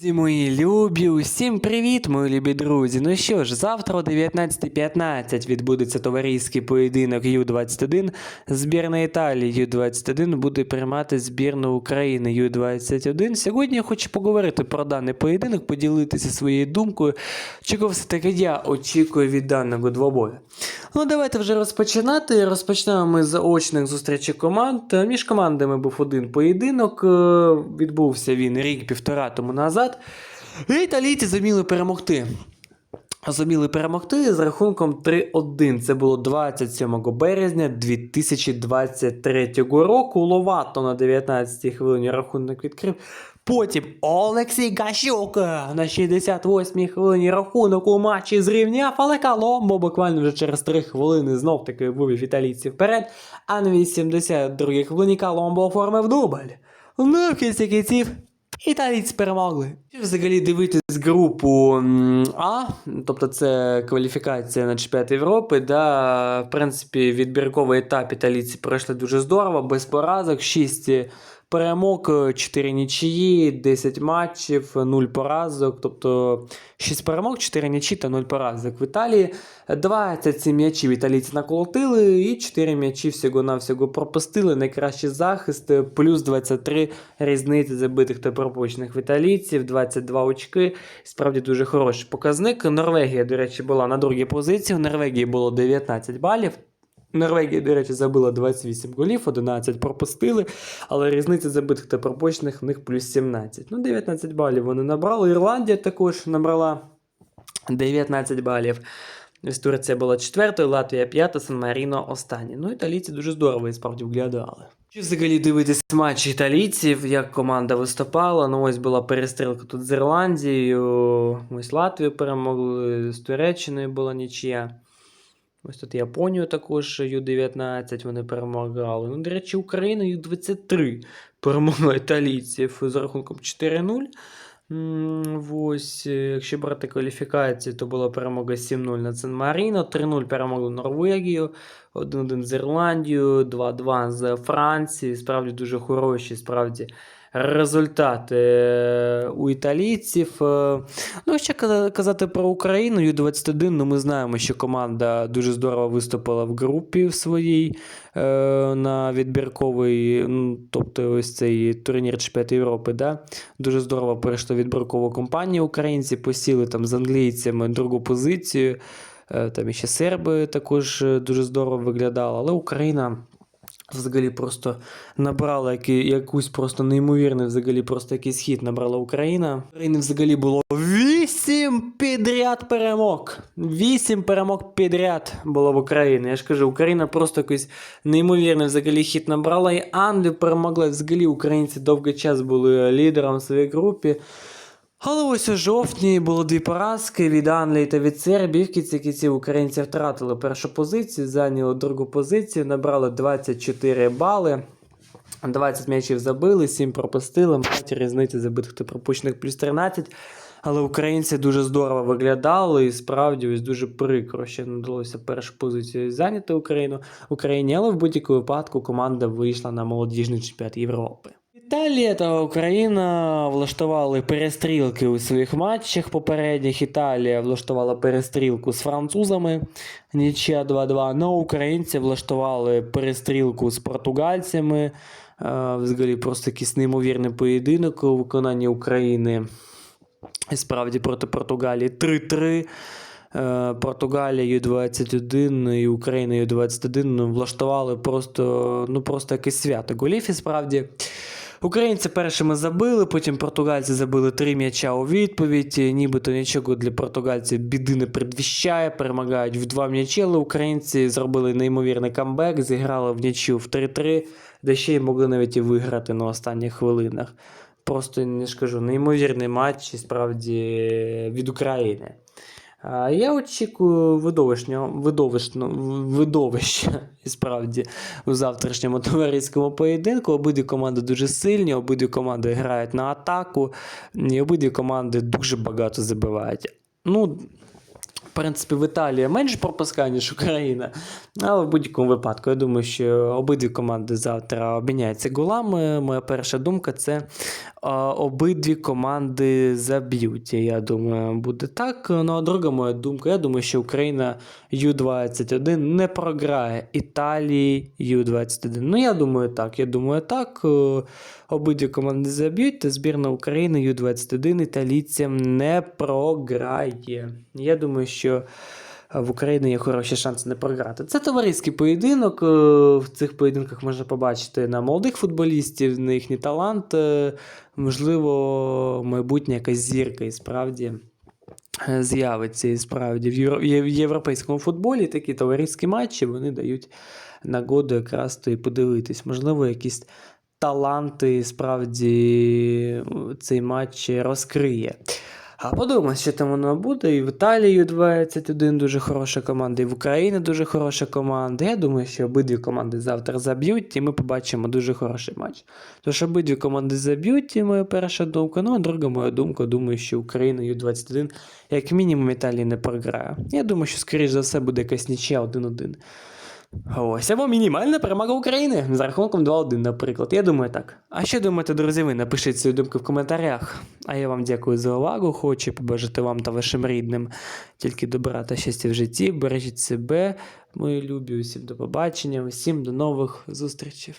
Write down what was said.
Друзі мої любі, усім привіт, мої любі друзі. Ну що ж, завтра о 19.15 відбудеться товариський поєдинок Ю-21. Збірна Італії Ю-21 буде приймати збірну України Ю-21. Сьогодні я хочу поговорити про даний поєдинок, поділитися своєю думкою, чого все-таки я очікую від даного двобою. Ну, давайте вже розпочинати. Розпочнемо ми з очних зустрічей команд. Між командами був один поєдинок. е, Відбувся він рік-півтора тому назад. І італійці зуміли перемогти. Зуміли перемогти з рахунком 3-1. Це було 27 березня 2023 року. Ловато на 19-й хвилині рахунок відкрив. Потім Олексій Гащук на 68-й хвилині рахунок у матчі зрівняв, але Коломбо буквально вже через 3 хвилини знов таки вивів італійців вперед. А на 82-й хвилині Коломбо оформив дубль. Ну, в кінці кінців Італійці перемогли. Взагалі дивитись групу А, тобто це кваліфікація на чемпіонат Європи, да, в принципі, відбірковий етап італійці пройшли дуже здорово, без поразок, 6 перемог, 4 нічиї, 10 матчів, 0 поразок, тобто 6 перемог, 4 нічі та 0 поразок. В Італії 27 м'ячів італійці наколотили і 4 м'ячі всього-навсього пропустили. Найкращий захист, плюс 23 різниці забитих та пропущених в італійців, 22 очки. Справді дуже хороший показник. Норвегія, до речі, була на другій позиції. У Норвегії було 19 балів. Норвегія, до речі, забила 28 голів, 11 пропустили, але різниця забитих та пропущених в них плюс 17. Ну, 19 балів вони набрали. Ірландія також набрала 19 балів. Ось Турція була четвертою, Латвія п'ята, Сан-Маріно останні. Ну, італійці дуже здорово і справді виглядали. Чи взагалі дивитись матч італійців, як команда виступала? Ну, ось була перестрілка тут з Ірландією, ось Латвію перемогли, з Туреччиною була нічия. Ось тут Японію також Ю-19 вони перемагали. Ну, до речі, Україна Ю-23 перемогла італійців з рахунком 4-0. Ось, е, якщо брати кваліфікацію, то була перемога 7-0 на Сан-Маріно, 3-0 перемогли Норвегію, 1-1 з Ірландією, 2-2 з Францією. Справді дуже хороші, справді. Результати е, у італійців. Е, Ну, ще казати про Україну, Ю-21, ну ми знаємо, що команда дуже здорово виступила в групі в своїй е, на відбірковий, ну, тобто ось цей турнір Чемпіонату Європи. Да? Дуже здорово пройшла відбіркова компанія. Українці посіли там з англійцями другу позицію. Е, Там ще серби також е, дуже здорово виглядали, але Україна. Взагалі просто набрала який, якусь просто неймовірний взагалі просто якийсь хід набрала Україна. України взагалі було вісім підряд перемог. Вісім перемог підряд було в Україні. Я ж кажу, Україна просто якийсь неймовірний взагалі хід набрала. І Англію перемогла. Взагалі українці довгий час були лідером в своїй групі. Але ось у жовтні було дві поразки від Англії та від Сербії. В кінці кінців українці втратили першу позицію, зайняли другу позицію, набрали 24 бали. 20 м'ячів забили, 7 пропустили, мать різниці забитих та пропущених плюс 13. Але українці дуже здорово виглядали і справді ось дуже прикро, що не вдалося першу позицію зайняти Україну Україні, але в будь-якому випадку команда вийшла на молодіжний чемпіонат Європи. Італія та Україна влаштували перестрілки у своїх матчах попередніх. Італія влаштувала перестрілку з французами, нічия 2-2. Ну, українці влаштували перестрілку з португальцями. Е, Взагалі просто якийсь неймовірний поєдинок у виконанні України. І справді проти Португалії 3-3. Е, Португалія Ю-21 і Україна Ю-21 влаштували просто, ну, просто якесь свято голів. І справді українці першими забили, потім португальці забили три м'яча у відповідь. Нібито нічого для португальців біди не предвіщає, перемагають в два м'ячі, але українці зробили неймовірний камбек, зіграли в нічю в 3-3, де ще й могли навіть і виграти на останніх хвилинах. Просто не ж кажу, неймовірний матч і справді від України. Я очікую видовищного, видовищно, видовища і справді у завтрашньому товариському поєдинку. Обидві команди дуже сильні, обидві команди грають на атаку, і обидві команди дуже багато забивають. Ну, В принципі, в Італії менше пропускає, ніж Україна. Але в будь-якому випадку, я думаю, що обидві команди завтра обміняються голами. Моя перша думка це обидві команди заб'ють. Я думаю, буде так. Ну, а друга моя думка, я думаю, що Україна Ю-21 не програє Італії Ю-21. Ну, я думаю, так. Я думаю, так. Е, Обидві команди заб'ють, та збірна України Ю-21 італійцям не програє. Я думаю, що в Україні є хороші шанси не програти. Це товариський поєдинок. е, В цих поєдинках можна побачити на молодих футболістів, на їхній талант. е, Можливо, майбутня якась зірка і справді е, з'явиться і справді в європейському футболі такі товариські матчі вони дають нагоду якраз то і подивитись. Можливо, якісь таланти справді цей матч розкриє. А подумаємо, що там воно буде. І в Італії 21 дуже хороша команда, і в Україні дуже хороша команда. Я думаю, що обидві команди завтра заб'ють, і ми побачимо дуже хороший матч. Тож обидві команди заб'ють, і моя перша думка. Ну, а друга моя думка, думаю, що Україна Ю-21 як мінімум Італії не програє. Я думаю, що, скоріш за все, буде якась нічия 1-1. Ось, або мінімальна перемога України за рахунком 2-1, наприклад. Я думаю так. А що думаєте, друзі, ви напишіть свої думки в коментарях. А я вам дякую за увагу. Хочу побажати вам та вашим рідним тільки добра та щастя в житті. Бережіть себе, мої любі, усім до побачення, усім до нових зустрічей.